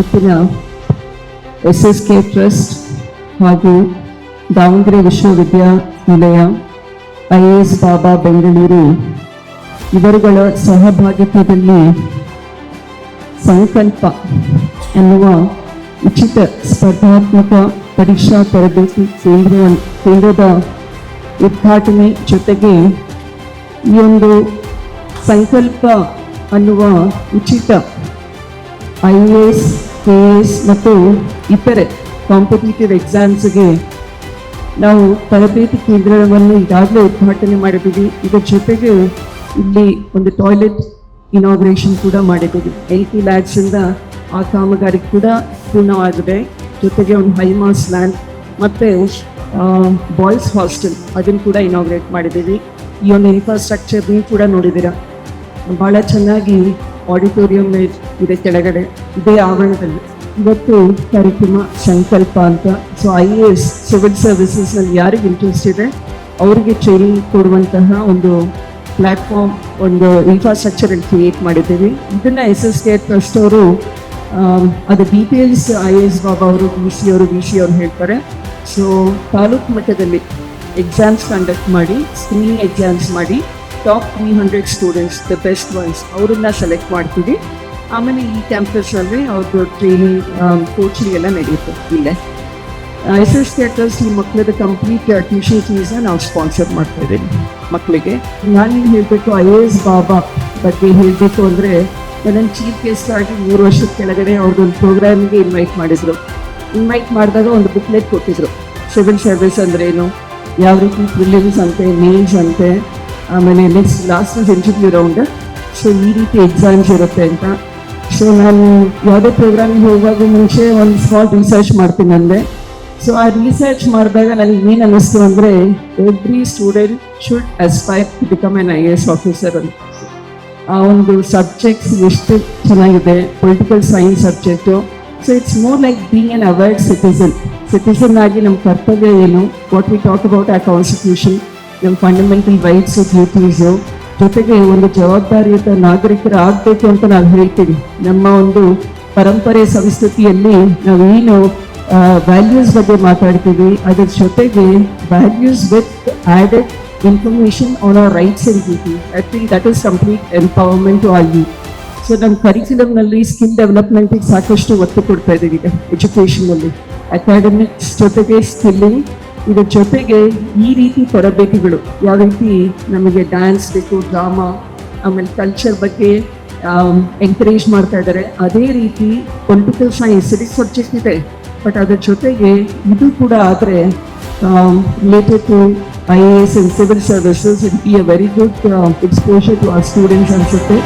ಇವತ್ತಿನ S S K trust ಹಾಗೂ ದಾವಣಗೆರೆ ವಿಶ್ವವಿದ್ಯಾನಿಲಯ I A S Baba Bengaluru ಇವರುಗಳ ಸಹಭಾಗಿತ್ವದಲ್ಲಿ ಸಂಕಲ್ಪ ಎನ್ನುವ ಉಚಿತ ಸ್ಪರ್ಧಾತ್ಮಕ ಪರೀಕ್ಷಾ ತರಬೇತಿ ಕೇಂದ್ರ ಕೇಂದ್ರದ ಉದ್ಘಾಟನೆ ಜೊತೆಗೆ ಈ ಒಂದು ಸಂಕಲ್ಪ ಅನ್ನುವ ಉಚಿತ I A S K S ಮತ್ತು ಇತರೆ ಕಾಂಪಿಟೇಟಿವ್ ಎಕ್ಸಾಮ್ಸ್ಗೆ ನಾವು ತರಬೇತಿ ಕೇಂದ್ರವನ್ನು ಈಗಾಗಲೇ ಉದ್ಘಾಟನೆ ಮಾಡಿದ್ದೀವಿ. ಇದರ ಜೊತೆಗೆ ಇಲ್ಲಿ ಒಂದು ಟಾಯ್ಲೆಟ್ ಇನಾಗ್ರೇಷನ್ ಕೂಡ ಮಾಡಿದ್ದೀವಿ. ಎಲ್ ಪಿ ಲ್ಯಾಬ್ಸಿಂದ ಆ ಕಾಮಗಾರಿ ಕೂಡ ಪೂರ್ಣವಾಗಿದೆ. ಜೊತೆಗೆ ಒಂದು ಹೈಮಾಸ್ ಲ್ಯಾಂಡ್ ಮತ್ತು ಬಾಯ್ಸ್ ಹಾಸ್ಟೆಲ್ ಅದನ್ನು ಕೂಡ ಇನಾಗ್ರೇಟ್ ಮಾಡಿದ್ದೀವಿ. ಈ ಒಂದು ಇನ್ಫ್ರಾಸ್ಟ್ರಕ್ಚರ್ ನೀವು ಕೂಡ ನೋಡಿದ್ದೀರಾ. ಭಾಳ ಚೆನ್ನಾಗಿ ಆಡಿಟೋರಿಯಂ ಇದೆ ಕೆಳಗಡೆ, ಇದೇ ಆವರಣದಲ್ಲಿ. ಇವತ್ತು ಕಾರ್ಯಕ್ರಮ ಸಂಕಲ್ಪ ಅಂತ. So I A S civil ಸರ್ವಿಸಸ್ನಲ್ಲಿ ಯಾರಿಗೆ ಇಂಟ್ರೆಸ್ಟ್ ಇದೆ, ಅವರಿಗೆ ಟ್ರೈನಿಂಗ್ ಕೊಡುವಂತಹ ಒಂದು ಪ್ಲ್ಯಾಟ್ಫಾರ್ಮ್ ಒಂದು ಇನ್ಫ್ರಾಸ್ಟ್ರಕ್ಚರ್ ಕ್ರಿಯೇಟ್ ಮಾಡಿದ್ದೀವಿ. ಇದನ್ನ ಎಸ್ ಎಸ್ ಕೆ ಟ್ರಸ್ಟ್ ಅವರು ಅದು details I A S Baba ಅವರು ಬಿ ಸಿ ಅವರು ಬಿ ಸಿ ಅವರು ಹೇಳ್ತಾರೆ. ಸೊ ತಾಲೂಕು ಮಟ್ಟದಲ್ಲಿ ಎಕ್ಸಾಮ್ಸ್ ಕಂಡಕ್ಟ್ ಮಾಡಿ ಸ್ಕ್ರೀನಿಂಗ್ ಎಕ್ಸಾಮ್ಸ್ ಮಾಡಿ top three hundred students the best ones ಅವರನ್ನ ಸೆಲೆಕ್ಟ್ ಮಾಡ್ತೀವಿ. ಆಮೇಲೆ ಈ ಕ್ಯಾಂಪಸಲ್ಲಿ ಅವ್ರದ್ದು ಟ್ರೈನಿಂಗ್ ಕೋಚಿಂಗ್ ಎಲ್ಲ ನಡೆಯುತ್ತೆ ಇಲ್ಲೇ. ಎಸ್ ಎಸ್ ಥಿಯೇಟರ್ಸ್ ಈ ಮಕ್ಕಳದ ಕಂಪ್ಲೀಟ್ ಟ್ಯೂಷನ್ ಫೀಸ್ನ ನಾವು ಸ್ಪಾನ್ಸರ್ ಮಾಡ್ತಾ ಇದ್ದೀವಿ ಮಕ್ಕಳಿಗೆ ನಾನೇನು ಹೇಳಬೇಕು ಐ ಎ ಎಸ್ ಬಾಬಾ ಬಗ್ಗೆ ಹೇಳಬೇಕು ಅಂದರೆ ನನ್ನ ಚೀಫ್ ಗೆಸ್ಟ್ ಆಗಿ ಮೂರು ವರ್ಷದ ಕೆಳಗಡೆ ಅವ್ರದ್ದೊಂದು ಪ್ರೋಗ್ರಾಮ್ಗೆ ಇನ್ವೈಟ್ ಮಾಡಿದರು. ಇನ್ವೈಟ್ ಮಾಡಿದಾಗ ಒಂದು ಬುಕ್ಲೆಟ್ ಕೊಟ್ಟಿದ್ರು. ಸಿವಿಲ್ ಸರ್ವಿಸ್ ಅಂದ್ರೇನು? ಯಾವ ರೀತಿ ಪ್ರಿಲಿಮ್ಸ್ ಅಂತೆ ಮೇಲ್ಸ್ ಅಂತೆ ಆಮೇಲೆ next last interview round so ಈ ರೀತಿ ಎಕ್ಸಾಮ್ಸ್ ಇರುತ್ತೆ ಅಂತ. ಸೊ ನಾನು ಯಾವುದೇ ಪ್ರೋಗ್ರಾಮಿಗೆ ಹೋಗುವಾಗ ಮುಂಚೆ ಒಂದು ಸ್ಮಾಲ್ ರಿಸರ್ಚ್ ಮಾಡ್ತೀನಿ ಅಂದೆ. ಸೊ ಆ ರಿಸರ್ಚ್ ಮಾಡಿದಾಗ ನನಗೆ ಏನು ಅನ್ನಿಸ್ತು ಅಂದರೆ every student should aspire to become an I A S officer ಅಂತ. ಆ ಒಂದು ಸಬ್ಜೆಕ್ಟ್ಸ್ ಎಷ್ಟು ಚೆನ್ನಾಗಿದೆ political science subject so it's more like being an aware citizen citizen ಆಗಿ ನಮ್ಮ ಕರ್ತವ್ಯ ಏನು? ವಾಟ್ ವಿ ಟಾಕ್ ಅಬೌಟ್ ಆ ಕಾನ್ಸ್ಟಿಟ್ಯೂಷನ್ ನಮ್ಮ ಫಂಡಮೆಂಟಲ್ ರೈಟ್ಸ್ ಡ್ಯೂಟೀಸು ಜೊತೆಗೆ ಒಂದು ಜವಾಬ್ದಾರಿಯುತ ನಾಗರಿಕರ ಆಗಬೇಕು ಅಂತ ನಾವು ಹೇಳ್ತೀವಿ. ನಮ್ಮ ಒಂದು ಪರಂಪರೆ ಸಂಸ್ಕೃತಿಯಲ್ಲಿ ನಾವೇನು ವ್ಯಾಲ್ಯೂಸ್ ಬಗ್ಗೆ ಮಾತಾಡ್ತೀವಿ. ಅದರ ಜೊತೆಗೆ values with added information on our rights in duty I think that is complete empowerment to our you so ನಮ್ಮ ಕರಿಕ್ಯುಲಮ್ನಲ್ಲಿ ಸ್ಕಿಲ್ ಡೆವಲಪ್ಮೆಂಟಿಗೆ ಸಾಕಷ್ಟು ಒತ್ತು ಕೊಡ್ತಾ ಇದ್ದೀವಿ ಈಗ ಎಜುಕೇಷನಲ್ಲಿ ಅಕಾಡೆಮಿಕ್ಸ್ ಜೊತೆಗೆ ಸ್ಕಿಲ್ಲಿಂಗ್ ಇದ್ರ ಜೊತೆಗೆ ಈ ರೀತಿ ತರಬೇತಿಗಳು, ಯಾವ ರೀತಿ ನಮಗೆ ಡ್ಯಾನ್ಸ್ ಬೇಕು ಡ್ರಾಮಾ ಆಮೇಲೆ ಕಲ್ಚರ್ ಬಗ್ಗೆ ಎನ್ಕರೇಜ್ ಮಾಡ್ತಾ ಇದ್ದಾರೆ, ಅದೇ ರೀತಿ ಪೊಲಿಟಿಕಲ್ ಸೈನ್ಸ್ ಸಿಟಿಕ್ ಸಬ್ಜೆಕ್ಟ್ ಇದೆ. ಬಟ್ ಅದ್ರ ಜೊತೆಗೆ ಇದು ಕೂಡ ಆದರೆ related to I A S and civil services it be a very good exposure to our students ಅನಿಸುತ್ತೆ.